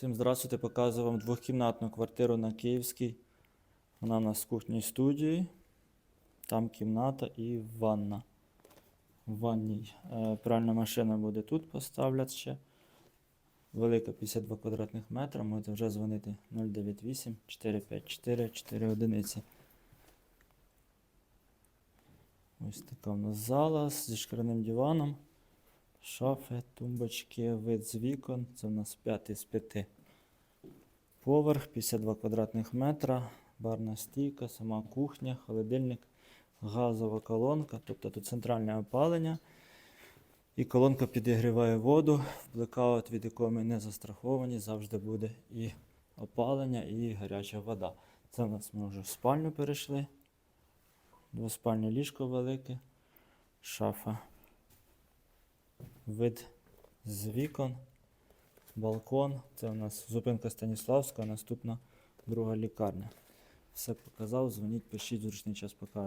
Всім здравствуйте, показую вам двохкімнатну квартиру на Київській. Вона у нас з кухнею студією. Там кімната і ванна. В ванній е, пральна машина буде тут поставлять ще. Велика 52 квадратних метра. Можете вже дзвонити 098 454 4 одиниці. Ось така у нас зала зі шкіряним диваном. Шафи, тумбочки, вид з вікон. Це у нас п'ятий з п'яти. Поверх, 52 квадратних метра, барна стійка, сама кухня, холодильник, газова колонка, тобто тут центральне опалення. І колонка підігріває воду. Блекаут, від якого ми не застраховані, завжди буде і опалення, і гаряча вода. Це у нас ми вже в спальню перейшли. Двоспальне ліжко велике, шафа. Вид з вікон, балкон. Це у нас зупинка Станіславська, наступна друга лікарня. Все показав, дзвоніть, пишіть, зручний час покажу.